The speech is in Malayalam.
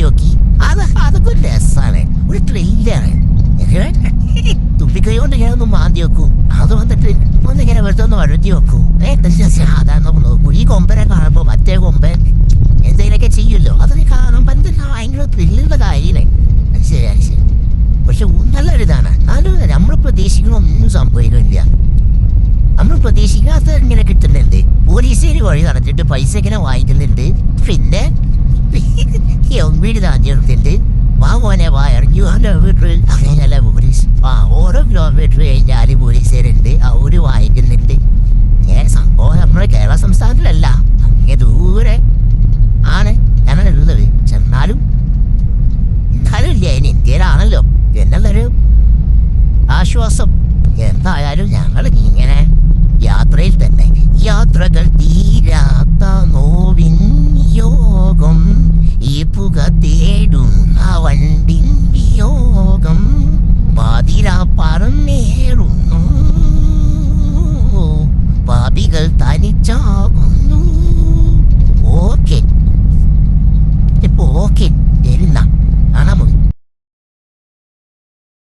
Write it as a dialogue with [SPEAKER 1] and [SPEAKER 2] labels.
[SPEAKER 1] മാന്തി നോക്കി. അത് അതൊക്കെ രസാണ്. ഒരു ത്രില്ലാണ് തുപ്പിക്കൈ കൊണ്ട് ഇങ്ങനെ ഒന്ന് മാന്തി വെക്കൂ. അത് വന്നിട്ട് ഒന്ന് ഇങ്ങനെ വെറുതെ ഒന്ന് വഴുതി വെക്കൂ. സാധാരണ നോക്കൂ ഈ കൊമ്പനെ കാണുമ്പോ മറ്റേ കൊമ്പൻ എന്തെങ്കിലുമൊക്കെ ചെയ്യുമല്ലോ. അതൊക്കെ കാണുമ്പോ എന്തെല്ലാം ഭയങ്കര ത്രില്ലുള്ള കാര്യല്ലേ. അത് ശരി ശരി. പക്ഷെ നല്ലൊരു ഇതാണ് അത് നമ്മൾ പ്രതീക്ഷിക്കുന്ന ഒന്നും സംഭവിക്കില്ല. നമ്മൾ പ്രതീക്ഷിക്കാത്ത ഇങ്ങനെ കിട്ടുന്നുണ്ട്. പോലീസുകാർ വഴി നടന്നിട്ട് പൈസ ഇങ്ങനെ വാങ്ങിക്കുന്നുണ്ട്. പിന്നെ He'll meet that dear Tilden. വാവോനെവാ എറിഞ്ഞു കിലോമീറ്ററിൽ അങ്ങനെയല്ല പോലീസ് ആ ഓരോ കിലോമീറ്റർ കഴിഞ്ഞാൽ പോലീസുകാരുണ്ട് അവർ വായിക്കുന്നുണ്ട്. ഞാൻ സംഭവം നമ്മുടെ കേരള സംസ്ഥാനത്തിലല്ല. അങ്ങനെ ദൂരെ ആണ്. ഞാനാണ് ഉള്ളത്. പക്ഷെ എന്നാലും എന്നാലും ഇല്ല. ഇനി ഇന്ത്യയിലാണല്ലോ. എന്നതൊരു ആശ്വാസം. എന്തായാലും ഞങ്ങൾ ഇങ്ങനെ യാത്രയിൽ തന്നെ. യാത്രകൾ തീരാത്ത നോവിൻ യോഗം. తేపుగా తేడు.